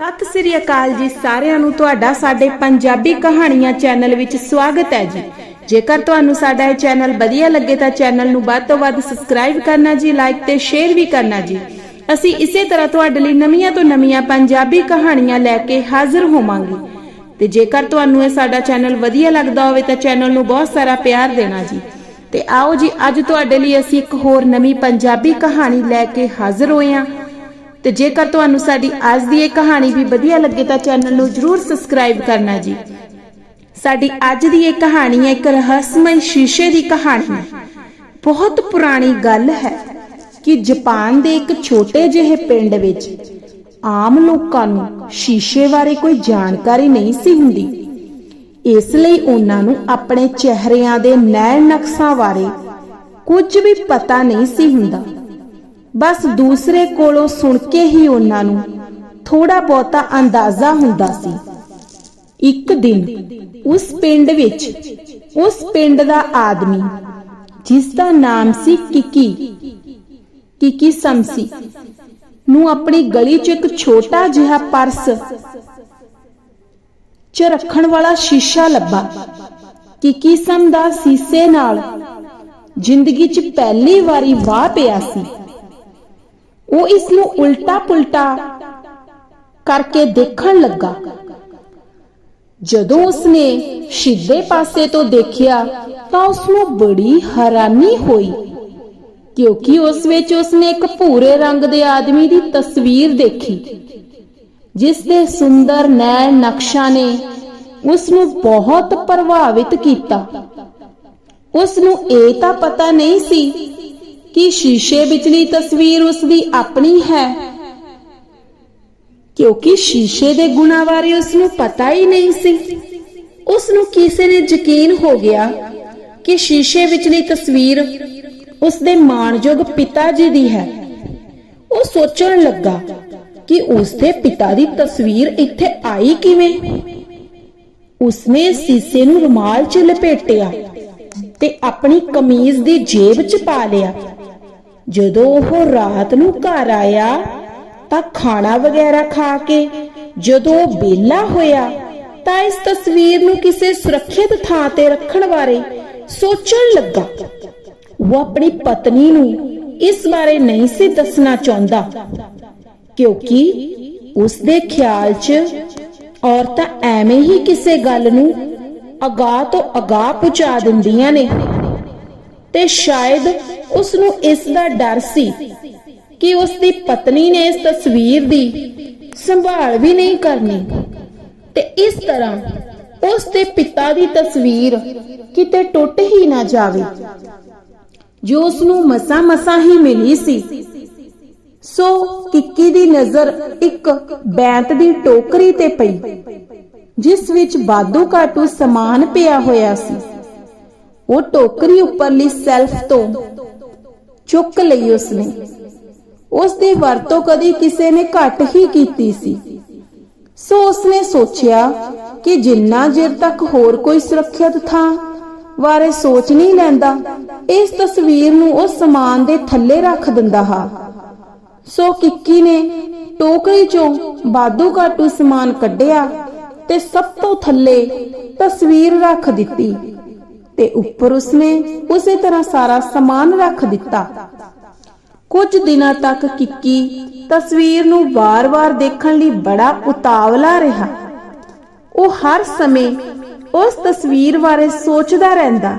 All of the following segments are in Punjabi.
ਸਤਿ ਸ੍ਰੀ ਅਕਾਲ ਜੀ ਸਾਰਿਆਂ ਨੂੰ, ਤੁਹਾਡਾ ਸਾਡੇ ਪੰਜਾਬੀ ਕਹਾਣੀਆਂ ਚੈਨਲ ਵਿੱਚ ਸਵਾਗਤ ਹੈ ਜੀ। ਜੇਕਰ ਤੁਹਾਨੂੰ ਸਾਡਾ ਇਹ ਚੈਨਲ ਵਧੀਆ ਲੱਗੇ ਤਾਂ ਚੈਨਲ ਨੂੰ ਵੱਧ ਤੋਂ ਵੱਧ ਸਬਸਕ੍ਰਾਈਬ ਕਰਨਾ ਜੀ, ਲਾਈਕ ਤੇ ਸ਼ੇਅਰ ਵੀ ਕਰਨਾ ਜੀ। ਅਸੀਂ ਇਸੇ ਤਰ੍ਹਾਂ ਤੁਹਾਡੇ ਲਈ ਨਵੀਆਂ ਤੋਂ ਨਵੀਆਂ ਪੰਜਾਬੀ ਕਹਾਣੀਆਂ ਲੈ ਕੇ ਹਾਜ਼ਰ ਹੋਵਾਂਗੇ। ਤੇ ਜੇਕਰ ਤੁਹਾਨੂੰ ਇਹ ਸਾਡਾ ਚੈਨਲ ਵਧੀਆ ਲੱਗਦਾ ਹੋਵੇ ਤਾਂ ਚੈਨਲ ਨੂੰ ਬਹੁਤ ਸਾਰਾ ਪਿਆਰ ਦੇਣਾ ਜੀ। ਤੇ ਆਓ ਜੀ, ਅੱਜ ਤੁਹਾਡੇ ਲਈ ਅਸੀਂ ਇੱਕ ਹੋਰ ਨਵੀਂ ਪੰਜਾਬੀ ਕਹਾਣੀ ਲੈ ਕੇ ਹਾਜ਼ਰ ਹੋਏ ਹਾਂ। ਤੇ ਜੇਕਰ ਤੁਹਾਨੂੰ ਸਾਡੀ ਅੱਜ ਦੀ ਇਹ ਕਹਾਣੀ ਵੀ ਵਧੀਆ ਲੱਗੇ ਤਾਂ ਚੈਨਲ ਨੂੰ ਜਰੂਰ ਸਬਸਕ੍ਰਾਈਬ ਕਰਨਾ ਜੀ। ਸਾਡੀ ਅੱਜ ਦੀ ਇਹ ਕਹਾਣੀ ਹੈ ਇੱਕ ਰਹੱਸਮਈ ਸ਼ੀਸ਼ੇ ਦੀ ਕਹਾਣੀ। ਬਹੁਤ ਪੁਰਾਣੀ ਗੱਲ ਹੈ ਕਿ ਜਾਪਾਨ ਦੇ ਇੱਕ ਛੋਟੇ ਜਿਹੇ ਪਿੰਡ ਵਿੱਚ ਆਮ ਲੋਕਾਂ ਨੂੰ ਸ਼ੀਸ਼ੇ ਬਾਰੇ ਕੋਈ ਜਾਣਕਾਰੀ ਨਹੀਂ ਸੀ ਹੁੰਦੀ। ਇਸ ਲਈ ਉਹਨਾਂ ਨੂੰ ਆਪਣੇ ਚਿਹਰਿਆਂ ਦੇ ਨੈਣ ਨਕਸ਼ਾਂ ਬਾਰੇ ਕੁਝ ਵੀ ਪਤਾ ਨਹੀਂ ਸੀ ਹੁੰਦਾ। ਬਸ ਦੂਸਰੇ ਕੋਲੋਂ ਸੁਣ ਕੇ ਹੀ ਉਹਨਾਂ ਨੂੰ ਥੋੜਾ ਬਹੁਤਾ ਅੰਦਾਜ਼ਾ ਹੁੰਦਾ ਸੀ। ਇੱਕ ਦਿਨ ਉਸ ਪਿੰਡ ਵਿੱਚ, ਉਸ ਪਿੰਡ ਦਾ ਆਦਮੀ, ਜਿਸ ਦਾ ਨਾਮ ਸੀ ਕਿਕੀ ਕਿਕੀ ਸਮਸੀ ਨੂੰ ਆਪਣੀ ਗਲੀ 'ਚ ਇੱਕ ਛੋਟਾ ਜਿਹਾ ਪਰਸ 'ਚ ਰੱਖਣ ਵਾਲਾ ਸ਼ੀਸ਼ਾ ਲੱਭਾ। ਕਿਕੀ ਸਮ ਦਾ ਸੀਸੇ ਨਾਲ ਜ਼ਿੰਦਗੀ 'ਚ ਪਹਿਲੀ ਵਾਰੀ ਵਾਹ ਪਿਆ ਸੀ। ਉਹ ਇਸ ਨੂੰ ਉਲਟਾ ਪੁਲਟਾ ਕਰਕੇ ਦੇਖਣ ਲੱਗਾ। ਜਦੋਂ ਉਸਨੇ ਸਿੱਧੇ ਪਾਸੇ ਤੋਂ ਦੇਖਿਆ ਤਾਂ ਉਸ ਨੂੰ ਬੜੀ ਹੈਰਾਨੀ ਹੋਈ, ਕਿਉਂਕਿ ਉਸ ਵਿੱਚ ਉਸਨੇ ਇੱਕ ਭੂਰੇ ਰੰਗ ਦੇ ਆਦਮੀ ਦੀ ਤਸਵੀਰ ਦੇਖੀ, ਜਿਸ ਦੇ ਸੁੰਦਰ ਨੈ ਨਕਸ਼ਾ ਨੇ ਉਸ ਨੂੰ ਬਹੁਤ ਪ੍ਰਭਾਵਿਤ ਕੀਤਾ। ਉਸ ਨੂੰ ਇਹ ਤਾਂ ਪਤਾ ਨਹੀਂ ਸੀ ਕਿ ਸ਼ੀਸ਼ੇ ਵਿਚਲੀ ਤਸਵੀਰ ਉਸ ਦੀ ਆਪਣੀ ਹੈ। ਕਿਉਂਕਿ ਸ਼ੀਸ਼ੇ ਦੇ ਗੁਣਾਂ ਬਾਰੇ ਉਸ ਨੂੰ ਪਤਾ ਹੀ ਨਹੀਂ ਸੀ। ਉਸ ਨੂੰ ਕਿਸੇ ਨੇ ਯਕੀਨ ਹੋ ਗਿਆ ਕਿ ਸ਼ੀਸ਼ੇ ਵਿਚਲੀ ਤਸਵੀਰ ਉਸ ਦੇ ਮਾਣਯੋਗ ਪਿਤਾ ਜੀ ਦੀ ਹੈ। ਉਹ ਸੋਚਣ ਲੱਗਾ ਕਿ ਉਸ ਦੇ ਪਿਤਾ ਦੀ ਤਸਵੀਰ ਇੱਥੇ ਆਈ ਕਿਵੇਂ? ਉਸਨੇ ਸੀਸੇ ਨੂੰ ਰੁਮਾਲ 'ਚ ਲਪੇਟਿਆ ਤੇ ਆਪਣੀ ਕਮੀਜ਼ ਦੀ ਜੇਬ 'ਚ ਪਾ ਲਿਆ। ਜਦੋਂ ਉਹ ਰਾਤ ਨੂੰ ਘਰ ਆਇਆ ਤਾਂ ਖਾਣਾ ਵਗੈਰਾ ਖਾ ਕੇ ਜਦੋਂ ਉਹ ਹੋਇਆ ਤਾਂ ਇਸ ਤਸਵੀਰ ਨੂੰ ਕਿਸੇ ਸੁਰੱਖਿਅਤ ਥਾਂ ਤੇ ਰੱਖਣ ਬਾਰੇ ਸੋਚਣ ਲੱਗਾ। ਉਹ ਆਪਣੀ ਪਤਨੀ ਨੂੰ ਇਸ ਬਾਰੇ ਨਹੀਂ ਸੀ ਦੱਸਣਾ ਚਾਹੁੰਦਾ, ਕਿਉਂਕਿ ਉਸ ਦੇ ਖਿਆਲ 'ਚ ਔਰਤਾਂ ਐਵੇਂ ਹੀ ਕਿਸੇ ਗੱਲ ਨੂੰ ਅਗਾਹ ਤੋਂ ਅਗਾਹ ਪਹੁੰਚਾ ਦਿੰਦੀਆਂ ਨੇ। ਤੇ ਸ਼ਾਇਦ ਉਸ ਨੂੰ ਇਸ ਦਾ ਡਰ ਸੀ ਕਿ ਉਸ ਦੀ ਪਤਨੀ ਨੇ ਇਸ ਤਸਵੀਰ ਦੀ ਸੰਭਾਲ ਵੀ ਨਹੀਂ ਕਰਨੀ। ਤੇ ਇਸ ਤਰ੍ਹਾਂ ਉਸ ਦੇ ਪਿਤਾ ਦੀ ਤਸਵੀਰ ਕਿਤੇ ਟੁੱਟ ਹੀ ਨਾ ਜਾਵੇ, ਜੋ ਉਸ ਨੂੰ ਮਸਾ ਮਸਾ ਹੀ ਮਿਲੀ ਸੀ। ਸੋ ਕਿੱਕੀ ਦੀ ਨਜ਼ਰ ਇੱਕ ਬੈਂਤ ਦੀ ਟੋਕਰੀ ਤੇ ਪਈ, ਜਿਸ ਵਿੱਚ ਬਾਦੂ ਘਾਟੂ ਸਮਾਨ ਪਿਆ ਹੋਇਆ ਸੀ। ਉਹ ਟੋਕਰੀ ਉੱਪਰਲੀ ਸੈਲਫ ਤੋਂ ਚੁੱਕ ਲਈ ਉਸਨੇ। ਉਸ ਦੀ ਵਰਤੋਂ ਕਦੀ ਕਿਸੇ ਨੇ ਘੱਟ ਹੀ ਕੀਤੀ ਸੀ। ਸੋ ਉਸਨੇ ਸੋਚਿਆ ਕਿ ਜਿੰਨਾ ਚਿਰ ਤੱਕ ਹੋਰ ਕੋਈ ਸੁਰੱਖਿਅਤ ਥਾਂ ਬਾਰੇ ਸੋਚ ਨਹੀਂ ਲੈਂਦਾ, ਇਸ ਤਸਵੀਰ ਨੂੰ ਉਹ ਸਮਾਨ ਦੇ ਥੱਲੇ ਰੱਖ ਦਿੰਦਾ ਹਾ। ਸੋ ਕਿੱਕੀ ਨੇ ਟੋਕਰੀ ਚੋਂ ਬਾਦੂ ਘਾਟੂ ਸਮਾਨ ਕੱਢਿਆ ਤੇ ਸਭ ਤੋਂ ਥੱਲੇ ਤਸਵੀਰ ਰੱਖ ਦਿੱਤੀ। ਤੇ ਉੱਪਰ ਉਸਨੇ ਉਸੇ ਤਰ੍ਹਾਂ ਸਾਰਾ ਸਮਾਨ ਰੱਖ ਦਿੱਤਾ। ਕੁਝ ਦਿਨਾਂ ਤੱਕ ਕਿੱਕੀ ਤਸਵੀਰ ਨੂੰ ਵਾਰ-ਵਾਰ ਦੇਖਣ ਲਈ ਬੜਾ ਉਤਾਵਲਾ ਰਿਹਾ। ਉਹ ਹਰ ਸਮੇਂ ਉਸ ਤਸਵੀਰ ਬਾਰੇ ਸੋਚਦਾ ਰਹਿੰਦਾ।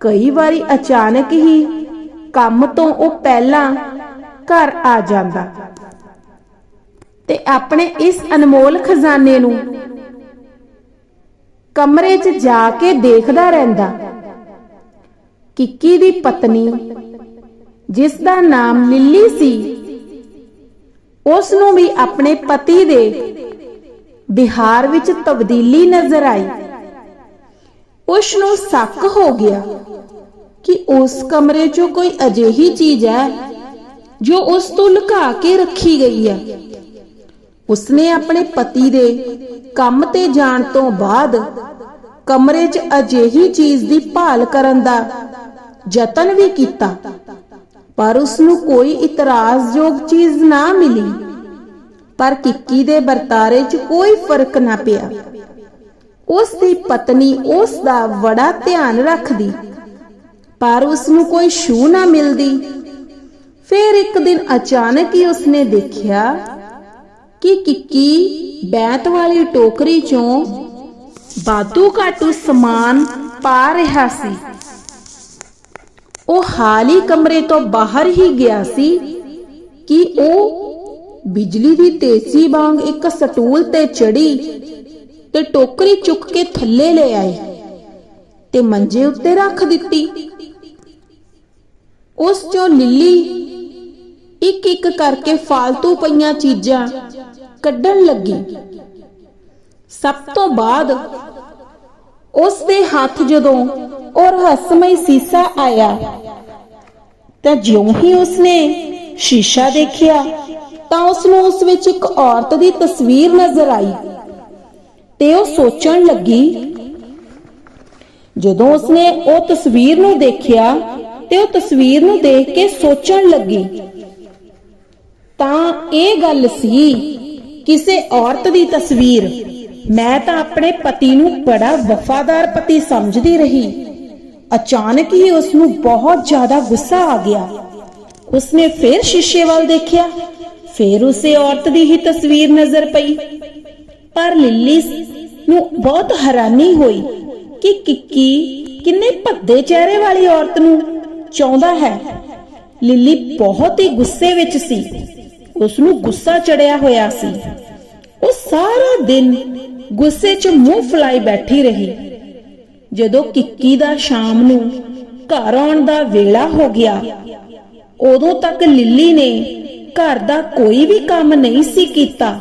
ਕਈ ਵਾਰੀ ਅਚਾਨਕ ਹੀ ਕੰਮ ਤੋਂ ਉਹ ਪਹਿਲਾਂ ਘਰ ਆ ਜਾਂਦਾ। ਤੇ ਆਪਣੇ ਇਸ ਅਨਮੋਲ ਖਜ਼ਾਨੇ ਨੂੰ ਕਮਰੇ 'ਚ ਜਾ ਕੇ ਦੇਖਦਾ ਰਹਿੰਦਾ। ਕਿੱਕੀ ਦੀ ਪਤਨੀ, ਜਿਸ ਦਾ ਨਾਮ ਲਿੱਲੀ ਸੀ, ਉਸ ਨੂੰ ਵੀ ਆਪਣੇ ਪਤੀ ਦੇ ਬਿਹਾਰ ਵਿੱਚ ਤਬਦੀਲੀ ਨਜ਼ਰ ਆਈ। ਉਸ ਨੂੰ ਸ਼ੱਕ ਹੋ ਗਿਆ ਕਿ ਉਸ ਕਮਰੇ 'ਚੋਂ ਕੋਈ ਅਜਿਹੀ ਚੀਜ਼ ਹੈ ਜੋ ਉਸ ਤੋਂ ਲੁਕਾ ਕੇ ਰੱਖੀ ਗਈ ਹੈ। ਉਸਨੇ ਆਪਣੇ ਪਤੀ ਦੇ ਕੰਮ ਤੇ ਜਾਣ ਤੋਂ ਬਾਅਦ ਕਮਰੇ 'ਚ ਅਜਿਹੀ ਚੀਜ਼ ਦੀ ਭਾਲ ਕਰਨ ਦਾ ਯਤਨ ਵੀ ਕੀਤਾ, ਪਰ ਉਸ ਨੂੰ ਕੋਈ ਇਤਰਾਜ਼ਯੋਗ ਚੀਜ਼ ਨਾ ਮਿਲੀ। ਪਰ ਕਿੱਕੀ ਦੇ ਵਰਤਾਰੇ 'ਚ ਕੋਈ ਫ਼ਰਕ ਨਾ ਪਿਆ। ਉਸ ਦੀ ਪਤਨੀ ਉਸ ਦਾ ਬੜਾ ਧਿਆਨ ਰੱਖਦੀ, ਪਰ ਉਸ ਨੂੰ ਕੋਈ ਛੂ ਨਾ ਮਿਲਦੀ। ਫਿਰ ਇੱਕ ਦਿਨ ਅਚਾਨਕ ਹੀ ਉਸਨੇ ਦੇਖਿਆ ਕਿ ਕਿੱਕੀ ਬੈਤ ਵਾਲੀ ਟੋਕਰੀ ਚੋਂ ਬਾਦੂ ਘਾਟੂ ਸਮਾਨ ਪਾ ਰਿਹਾ ਸੀ। ਉਹ ਹਾਲ ਕਮਰੇ ਤੋਂ ਬਾਹਰ ਹੀ ਗਿਆ ਸੀ ਕਿ ਉਹ ਬਿਜਲੀ ਦੀ ਤੇਜ਼ੀ ਵਾਂਗ ਇੱਕ ਸਟੂਲ ਤੇ ਚੜੀ ਤੇ ਟੋਕਰੀ ਚੁੱਕ ਕੇ ਥੱਲੇ ਲੈ ਆਏ ਤੇ ਮੰਜੇ ਉੱਤੇ ਰੱਖ ਦਿੱਤੀ। ਉਸ ਚੋਂ ਲਿੱਲੀ ਇੱਕ ਇੱਕ ਕਰਕੇ ਫਾਲਤੂ ਪਈਆਂ ਚੀਜ਼ਾਂ ਕੱਢਣ ਲੱਗੀ। ਸਭ ਤੋਂ ਬਾਅਦ ਉਸ ਦੇ ਹੱਥ ਜਦੋਂ ਉਹ ਰਹੱਸਮਈ ਸੀਸਾ ਆਇਆ, ਤਾਂ ਜਿਉਂ ਹੀ ਉਸਨੇ ਸ਼ੀਸ਼ਾ ਦੇਖਿਆ, ਤਾਂ ਉਸ ਨੂੰ ਉਸ ਵਿੱਚ ਇੱਕ ਔਰਤ ਦੀ ਤਸਵੀਰ ਨਜ਼ਰ ਆਈ ਤੇ ਉਹ ਸੋਚਣ ਲੱਗੀ, ਜਦੋਂ ਉਸਨੇ ਉਹ ਤਸਵੀਰ ਨੂੰ ਦੇਖਿਆ ਤੇ ਉਹ ਤਸਵੀਰ ਨੂੰ ਦੇਖ ਕੇ ਸੋਚਣ ਲੱਗੀ ਤਾਂ ਇਹ ਗੱਲ ਸੀ, ਕਿਸੇ ਔਰਤ ਦੀ ਤਸਵੀਰ। ਮੈਂ ਤਾਂ ਆਪਣੇ ਪਤੀ ਨੂੰ ਬੜਾ ਵਫਾਦਾਰ ਪਤੀ ਸਮਝਦੀ ਰਹੀ। ਅਚਾਨਕ ਹੀ ਉਸ ਨੂੰ ਬਹੁਤ ਜ਼ਿਆਦਾ ਗੁੱਸਾ ਆ ਗਿਆ। ਉਸਨੇ ਫਿਰ ਸ਼ੀਸ਼ੇ ਵੱਲ ਦੇਖਿਆ। ਫਿਰ ਉਸੇ ਔਰਤ ਦੀ ਹੀ ਤਸਵੀਰ ਨਜ਼ਰ ਪਈ। ਪਰ ਲਿੱਲੀ ਨੂੰ ਬਹੁਤ ਹੈਰਾਨੀ ਹੋਈ ਕਿ ਕਿੱਕੀ ਕਿੰਨੇ ਭੱਦੇ ਚਿਹਰੇ ਵਾਲੀ ਔਰਤ ਨੂੰ ਚਾਹੁੰਦਾ ਹੈ। ਲਿੱਲੀ ਬਹੁਤ ਹੀ ਗੁੱਸੇ ਵਿੱਚ ਸੀ। ਉਸ ਨੂੰ ਗੁੱਸਾ ਚੜਿਆ ਹੋਇਆ ਸੀ। ਉਹ ਸਾਰਾ ਦਿਨ ਗੁੱਸੇ 'ਚ ਮੂੰਹ ਫੁਲਾਈ ਬੈਠੀ ਰਹੀ। ਜਦੋਂ ਕਿੱਕੀ ਦਾ ਸ਼ਾਮ ਨੂੰ ਘਰ ਆਉਣ ਦਾ ਵੇਲਾ ਹੋ ਗਿਆ, ਉਦੋਂ ਤੱਕ ਲਿੱਲੀ ਨੇ ਘਰ ਦਾ ਕੋਈ ਵੀ ਕੰਮ ਨਹੀਂ ਸੀ ਕੀਤਾ।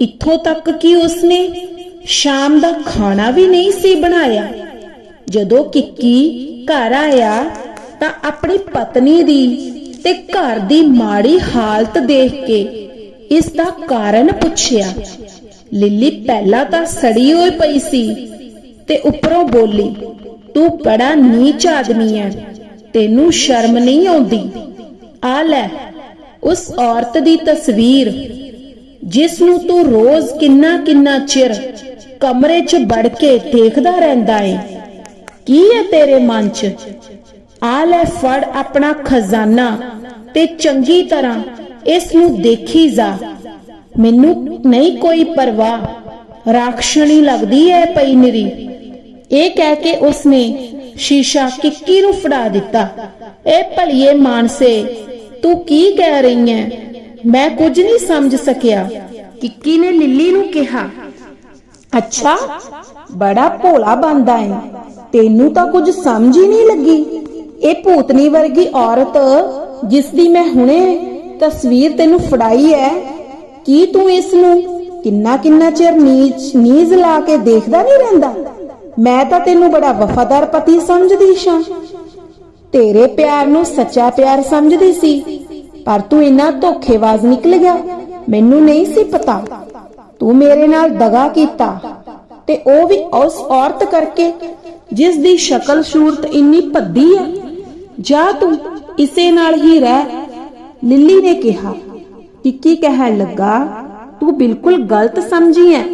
ਇੱਥੋਂ ਤੱਕ ਕਿ ਉਸਨੇ ਸ਼ਾਮ ਦਾ ਖਾਣਾ ਵੀ ਨਹੀਂ ਸੀ ਬਣਾਇਆ। ਜਦੋਂ ਕਿੱਕੀ ਘਰ ਆਇਆ ਤਾਂ ਆਪਣੀ ਪਤਨੀ ਦੀ ਤੇ ਘਰ ਦੀ ਮਾੜੀ ਹਾਲਤ ਦੇਖ ਕੇ ਇਸ ਦਾ ਕਾਰਨ ਪੁੱਛਿਆ, ਲਿੱਲੀ, ਪਹਿਲਾਂ ਤਾਂ ਸੜੀ ਹੋਈ ਪਈ ਸੀ ਤੇ ਉੱਪਰੋਂ ਬੋਲੀ, ਤੂੰ ਬੜਾ ਨੀਚ ਆਦਮੀ ਹੈ ਤੈਨੂੰ ਸ਼ਰਮ ਨਹੀਂ ਆਉਂਦੀ। ਆ ਲੈ, ਉਸ ਔਰਤ ਦੀ ਤਸਵੀਰ, ਜਿਸ ਨੂੰ ਤੂੰ ਰੋਜ਼ ਕਿੰਨਾ ਕਿੰਨਾ ਚਿਰ ਕਮਰੇ 'ਚ ਵੜ ਕੇ ਦੇਖਦਾ ਰਹਿੰਦਾ ਏ। ਕੀ ਹੈ ਤੇਰੇ ਮਨ 'ਚ? ਆ ਲੈ ਫੜ ਆਪਣਾ ਖਜ਼ਾਨਾ ਤੇ ਚੰਗੀ ਤਰ੍ਹਾਂ ਇਸ ਨੂੰ ਦੇਖੀ ਜਾ। ਮੈਨੂੰ ਨਹੀਂ ਕੋਈ ਪਰਵਾਹ। ਰਾਖਸ਼ਣੀ ਲੱਗਦੀ ਐ ਪਈ ਨਿਰੀ। ਇਹ ਕਹਿ ਕੇ ਉਸਨੇ ਸ਼ੀਸ਼ਾ ਕਿੱਕੀ ਨੂੰ ਫੜਾ ਦਿੱਤਾ। ਇਹ ਭਲੀਏ ਮਾਨਸੇ ਤੂੰ ਕੀ ਕਹਿ ਰਹੀ ਐ? ਮੈਂ ਕੁਝ ਨਹੀਂ ਸਮਝ ਸਕਿਆ। ਕਿੱਕੀ ਨੇ ਲਿੱਲੀ ਨੂੰ ਕਿਹਾ ਅੱਛਾ ਬੜਾ ਭੋਲਾ ਬੰਦਾ ਹੈ ਤੈਨੂੰ ਤਾਂ ਕੁਝ ਸਮਝ ਹੀ ਨਹੀਂ ਲੱਗੀ। ਇਹ ਭੂਤਨੀ ਵਰਗੀ ਔਰਤ ਜਿਸ ਦੀ ਮੈਂ ਹੁਣੇ ਤਸਵੀਰ ਤੈਨੂੰ ਫੜਾਈ ਹੈ ਕੀ ਤੂੰ ਇਸ ਨੂੰ ਕਿੰਨਾ ਕਿੰਨਾ ਚਿਰ ਨੀਚ, ਨੀਜ਼ ਲਾ ਕੇ ਦੇਖਦਾ ਨਹੀਂ ਰਹਿੰਦਾ? ਮੈਂ ਤਾਂ ਤੈਨੂੰ ਬੜਾ ਵਫਾਦਾਰ ਪਤੀ ਸਮਝਦੀ ਸਾਂ। ਤੇਰੇ ਪਿਆਰ ਨੂੰ ਸੱਚਾ ਪਿਆਰ ਸਮਝਦੀ ਸੀ, ਪਰ ਤੂੰ ਇੰਨਾ ਧੋਖੇਬਾਜ਼ ਨਿਕਲ ਗਿਆ, ਮੈਨੂੰ ਨਹੀਂ ਸੀ ਪਤਾ। ਤੂੰ ਮੇਰੇ ਨਾਲ ਦਗਾ ਕੀਤਾ, ਤੇ ਉਹ ਵੀ ਉਸ ਔਰਤ ਕਰਕੇ ਜਿਸ ਦੀ ਸ਼ਕਲ ਸੂਰਤ ਇੰਨੀ ਭੱਦੀ ਹੈ ਜਾ ਤੂੰ ਇਸੇ ਨਾਲ ਹੀ ਰਹਿ। ਲਿੱਲੀ ਨੇ ਕਿਹਾ ਕਿੱਕੀ ਕਹਿਣ ਲੱਗਾ? ਤੂੰ ਬਿਲਕੁਲ ਗਲਤ ਸਮਝੀ ਹੈ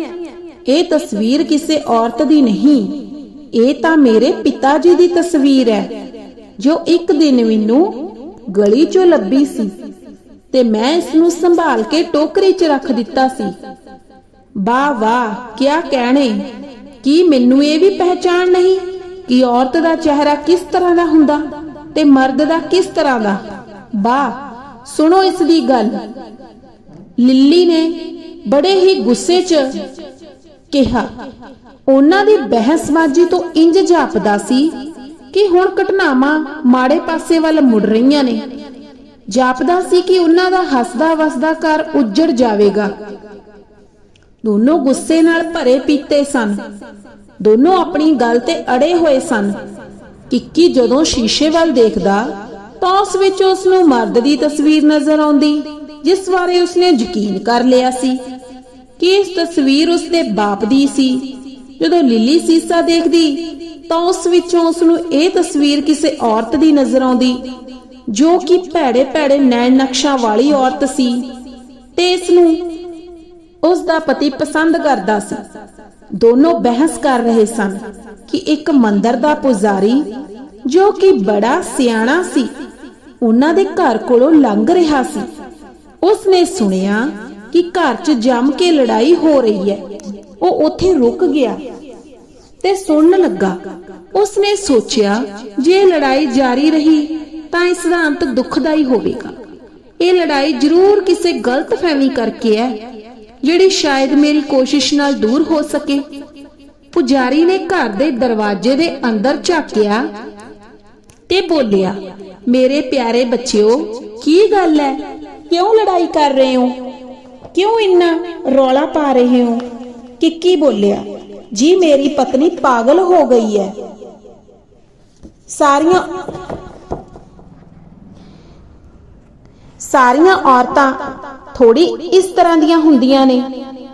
ਇਹ ਤਸਵੀਰ ਕਿਸੇ ਔਰਤ ਦੀ ਨਹੀਂ। ਇਹ ਤਾਂ ਮੇਰੇ ਪਿਤਾ ਜੀ ਦੀ ਤਸਵੀਰ ਹੈ ਜੋ ਇੱਕ ਦਿਨ ਮੈਨੂੰ ਗਲੀ 'ਚੋਂ ਲੱਭੀ ਸੀ ਤੇ ਮੈਂ ਇਸ ਨੂੰ ਸੰਭਾਲ ਕੇ ਟੋਕਰੀ 'ਚ ਰੱਖ ਦਿੱਤਾ ਸੀ। ਵਾਹ ਵਾਹ, ਕਿਆ ਕਹਿਣੇ। ਕੀ ਮੈਨੂੰ ਇਹ ਵੀ ਪਹਿਚਾਨ ਨਹੀਂ ਕਿ ਔਰਤ ਦਾ ਚਿਹਰਾ ਕਿਸ ਤਰ੍ਹਾਂ ਦਾ ਹੁੰਦਾ? ਤੇ ਮਰਦ ਦਾ ਕਿਸ ਤਰ੍ਹਾਂ ਦਾ? ਵਾਹ ਸੁਣੋ ਇਸ ਦੀ ਗੱਲ। ਲਿੱਲੀ ਨੇ ਬੜੇ ਹੀ ਗੁੱਸੇ 'ਚ ਕਿਹਾ, ਉਹਨਾਂ ਦੀ ਬਹਿਸਬਾਜ਼ੀ ਤੋਂ ਇੰਜ ਜਾਪਦਾ ਸੀ ਕਿ ਹੁਣ ਘਟਨਾਵਾਂ ਮਾੜੇ ਪਾਸੇ ਵੱਲ ਮੁੜ ਰਹੀਆਂ ਨੇ। ਜਾਪਦਾ ਸੀ ਕਿ ਉਹਨਾਂ ਦਾ ਹੱਸਦਾ ਵਸਦਾ ਘਰ ਉੱਜੜ ਜਾਵੇਗਾ। ਦੋਨੋਂ ਗੁੱਸੇ ਨਾਲ ਭਰੇ ਪੀਤੇ ਸਨ। ਦੋਨੋਂ ਆਪਣੀ ਗੱਲ ਤੇ ਅੜੇ ਹੋਏ ਸਨ। ਕਿੱਕੀ ਜਦੋਂ ਸ਼ੀਸ਼ੇ ਵੱਲ ਦੇਖਦਾ, ਤਾਂ ਉਸ ਵਿੱਚ ਉਸ ਨੂੰ ਮਰਦ ਦੀ ਤਸਵੀਰ ਨਜ਼ਰ ਆਉਂਦੀ, ਜਿਸ ਬਾਰੇ ਉਸਨੇ ਯਕੀਨ ਕਰ ਲਿਆ ਸੀ ਕਿ ਇਸ ਤਸਵੀਰ ਉਸਦੇ ਬਾਪ ਦੀ ਸੀ। ਜਦੋਂ ਲਿਲੀ ਸੀਸਾ ਦੇਖਦੀ, ਤਾਂ ਉਸ ਵਿੱਚੋਂ ਉਸ ਨੂੰ ਇਹ ਤਸਵੀਰ ਕਿਸੇ ਔਰਤ ਦੀ ਨਜ਼ਰ ਆਉਂਦੀ, ਜੋ ਕਿ ਭੈੜੇ ਭੈੜੇ ਨੈਣ ਨਕਸ਼ਾ ਵਾਲੀ ਔਰਤ ਸੀ ਤੇ ਇਸ ਨੂੰ ਉਸ ਦਾ ਪਤੀ ਪਸੰਦ ਕਰਦਾ ਸੀ। ਦੋਨੋਂ ਬਹਿਸ ਕਰ ਰਹੇ ਸਨ ਕਿ ਇੱਕ ਮੰਦਰ ਦਾ ਪੁਜਾਰੀ ਜੋ ਕਿ ਬੜਾ ਸਿਆਣਾ ਸੀ। ਉਹਨਾਂ ਦੇ ਘਰ ਕੋਲੋਂ ਲੰਘ ਰਿਹਾ ਸੀ। ਉਸ ਨੇ ਸੁਣਿਆ ਕਿ ਘਰ 'ਚ ਜੰਮ ਕੇ ਲੜਾਈ ਹੋ ਰਹੀ ਹੈ। ਉਹ ਉੱਥੇ ਰੁਕ ਗਿਆ ਤੇ ਸੁਣਨ ਲੱਗਾ। ਉਸ ਨੇ ਸੋਚਿਆ, ਜੇ ਲੜਾਈ ਜਾਰੀ ਰਹੀ ਤਾਂ ਇਸ ਦਾ ਅੰਤ ਦੁਖਦਾਈ ਹੋਵੇਗਾ। ਇਹ ਲੜਾਈ ਜ਼ਰੂਰ ਕਿਸੇ ਗਲਤ ਗਲਤਫਹਿਮੀ ਕਰਕੇ ਹੈ, ਜਿਹੜੀ ਸ਼ਾਇਦ ਮੇਰੀ ਕੋਸ਼ਿਸ਼ ਨਾਲ ਦੂਰ ਹੋ ਸਕੇ। ਪੁਜਾਰੀ ਨੇ ਘਰ ਦੇ ਦਰਵਾਜ਼ੇ ਦੇ ਅੰਦਰ ਝਾਕਿਆ ਤੇ ਬੋਲਿਆ, ਮੇਰੇ ਪਿਆਰੇ ਬੱਚਿਓ, ਕੀ ਗੱਲ ਹੈ ਕਿਉਂ ਲੜਾਈ ਕਰ ਰਹੇ ਹੋ? ਕਿਉਂ ਇੰਨਾ ਰੌਲਾ ਪਾ ਰਹੇ ਹੋ? ਕਿੱਕੀ ਬੋਲਿਆ, ਜੀ ਮੇਰੀ ਪਤਨੀ ਪਾਗਲ ਹੋ ਗਈ ਹੈ ਸਾਰੀਆਂ ਸਾਰੀਆਂ ਔਰਤਾਂ ਥੋੜੀ ਇਸ ਤਰ੍ਹਾਂ ਦੀਆਂ ਹੁੰਦੀਆਂ ਨੇ।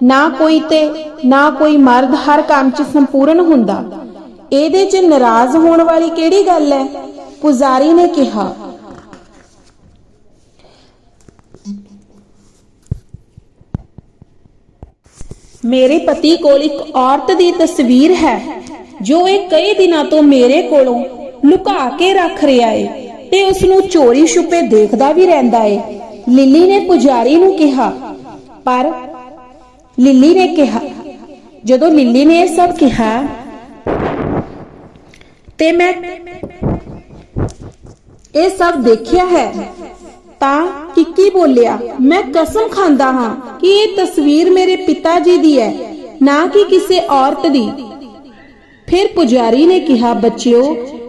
ਨਾ ਕੋਈ ਤੇ ਨਾ ਕੋਈ ਮਰਦ ਹਰ ਕੰਮ 'ਚ ਸੰਪੂਰਨ ਹੁੰਦਾ। ਇਹਦੇ 'ਚ ਨਾਰਾਜ਼ ਹੋਣ ਵਾਲੀ ਕਿਹੜੀ ਗੱਲ ਹੈ ਪੁਜਾਰੀ ਨੇ ਕਿਹਾ। ਮੇਰੇ ਪਤੀ ਕੋਲ ਇੱਕ ਔਰਤ ਦੀ ਤਸਵੀਰ ਹੈ, ਜੋ ਇਹ ਕਈ ਦਿਨਾਂ ਤੋਂ ਮੇਰੇ ਕੋਲੋਂ ਲੁਕਾ ਕੇ ਰੱਖ ਰਿਹਾ ਏ ਤੇ ਉਸ ਨੂੰ ਚੋਰੀ ਛੁਪੇ ਦੇਖਦਾ ਵੀ ਰਹਿੰਦਾ ਏ। ਲਿੱਲੀ ਨੇ ਪੁਜਾਰੀ ਨੂੰ ਕਿਹਾ, ਪਰ ਲਿੱਲੀ ਨੇ ਕਿਹਾ, ਜਦੋਂ ਲਿੱਲੀ ਨੇ ਇਹ ਸਭ ਕਿਹਾ, ਤੇ ਮੈਂ ਇਹ ਸਭ ਦੇਖਿਆ ਹੈ। ਤਾਂ ਕਿੱਕੀ ਬੋਲਿਆ, ਮੈਂ ਕਸਮ ਖਾਂਦਾ ਹਾਂ ਕਿ ਇਹ ਤਸਵੀਰ ਮੇਰੇ ਪਿਤਾ ਜੀ ਦੀ ਹੈ, ਨਾ ਕਿ ਕਿਸੇ ਔਰਤ ਦੀ। ਫਿਰ ਪੁਜਾਰੀ ਨੇ ਕਿਹਾ, ਬੱਚਿਓ,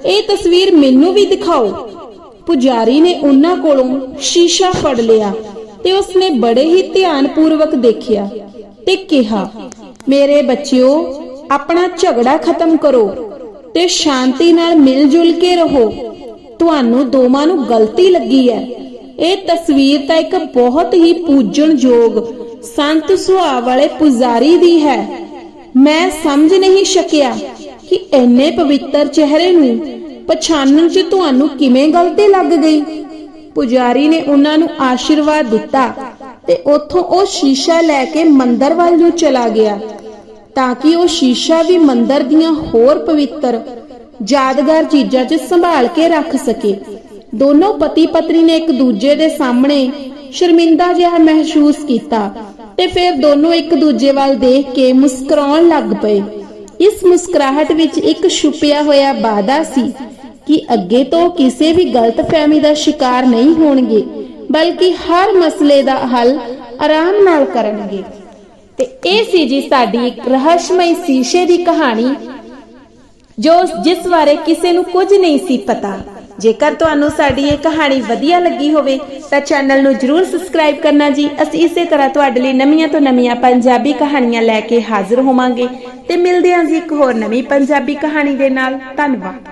ਇਹ ਤਸਵੀਰ ਮੈਨੂੰ ਵੀ ਦਿਖਾਓ। ਪੁਜਾਰੀ ਨੇ ਉਹਨਾਂ ਕੋਲੋਂ ਸ਼ੀਸ਼ਾ ਫੜ ਲਿਆ ਤੇ ਉਸਨੇ ਬੜੇ ਹੀ ਧਿਆਨਪੂਰਵਕ ਦੇਖਿਆ ਤੇ ਕਿਹਾ, ਮੇਰੇ ਬੱਚਿਓ, ਆਪਣਾ ਝਗੜਾ ਖਤਮ ਕਰੋ ਤੇ ਸ਼ਾਂਤੀ ਨਾਲ ਮਿਲ ਜੁਲ ਕੇ ਰਹੋ। ਤੁਹਾਨੂੰ ਦੋਵਾਂ ਨੂੰ ਗਲਤੀ ਲੱਗੀ ਹੈ। ਇਹ ਤਸਵੀਰ ਤਾਂ ਇੱਕ ਬਹੁਤ ਹੀ ਪੂਜਣਯੋਗ, ਸੰਤ ਸੁਭਾਅ ਵਾਲੇ ਪੁਜਾਰੀ ਦੀ ਹੈ। ਮੈਂ ਸਮਝ ਨਹੀਂ ਸਕਿਆ ਕਿ ਇੰਨੇ ਪਵਿੱਤਰ ਚਿਹਰੇ ਨੂੰ ਪਛਾਣਨ 'ਚ ਤੁਹਾਨੂੰ ਕਿਵੇਂ ਗਲਤੀ ਲੱਗ ਗਈ। ਪੁਜਾਰੀ ਨੇ ਉਹਨਾਂ ਨੂੰ ਆਸ਼ੀਰਵਾਦ ਦਿੱਤਾ ਤੇ ਉੱਥੋਂ ਉਹ ਸ਼ੀਸ਼ਾ ਲੈ ਕੇ ਮੰਦਰ ਵੱਲ ਨੂੰ ਚਲਾ ਗਿਆ ਤਾਂ ਕਿ ਉਹ ਸ਼ੀਸ਼ਾ ਵੀ ਮੰਦਰ ਦੀਆਂ ਹੋਰ ਪਵਿੱਤਰ ਯਾਦਗਾਰ ਚੀਜ਼ਾਂ 'ਚ ਸੰਭਾਲ ਕੇ ਰੱਖ ਸਕੇ। ਦੋਨੋਂ ਪਤੀ ਪਤਨੀ ਨੇ ਇੱਕ ਦੂਜੇ ਦੇ ਸਾਹਮਣੇ ਸ਼ਰਮਿੰਦਾ ਜਿਹਾ ਮਹਿਸੂਸ ਕੀਤਾ ਤੇ ਫਿਰ ਦੋਨੋਂ ਇੱਕ ਦੂਜੇ ਵੱਲ ਦੇਖ ਕੇ ਮੁਸਕਰਾਉਣ ਲੱਗ ਪਏ। ਇਸ ਮੁਸਕਰਾਹਟ ਵਿੱਚ ਇੱਕ ਛੁਪਿਆ ਹੋਇਆ ਵਾਅਦਾ ਸੀ ਕਿ ਅੱਗੇ ਤੋਂ ਕਿਸੇ ਵੀ ਗਲਤਫਹਿਮੀ ਦਾ ਸ਼ਿਕਾਰ ਨਹੀਂ ਹੋਣਗੇ, ਬਲਕਿ ਹਰ ਮਸਲੇ ਦਾ ਹੱਲ ਆਰਾਮ ਨਾਲ ਕਰਨਗੇ। ਤੇ ਇਹ ਸੀ ਜੀ ਸਾਡੀ ਇੱਕ ਰਹੱਸਮਈ ਸ਼ੀਸ਼ੇ ਦੀ ਕਹਾਣੀ। ਜੋ ਜਿਸ ਬਾਰੇ ਕਿਸੇ ਨੂੰ ਕੁਝ ਨਹੀਂ ਸੀ ਪਤਾ। ਜੇਕਰ ਤੁਹਾਨੂੰ ਸਾਡੀ ਇਹ ਕਹਾਣੀ ਵਧੀਆ ਲੱਗੀ ਹੋਵੇ, ਤਾਂ ਚੈਨਲ ਨੂੰ ਜਰੂਰ ਸਬਸਕ੍ਰਾਈਬ ਕਰਨਾ ਜੀ। ਅਸੀਂ ਇਸੇ ਤਰ੍ਹਾਂ ਤੁਹਾਡੇ ਲਈ ਨਵੀਆਂ ਤੋਂ ਨਵੀਆਂ ਪੰਜਾਬੀ ਕਹਾਣੀਆਂ ਲੈ ਕੇ ਹਾਜ਼ਰ ਹੋਵਾਂਗੇ। ਤੇ ਮਿਲਦੇ ਹਾਂ ਜੀ ਇੱਕ ਹੋਰ ਨਵੀਂ ਪੰਜਾਬੀ ਕਹਾਣੀ ਦੇ ਨਾਲ। ਧੰਨਵਾਦ।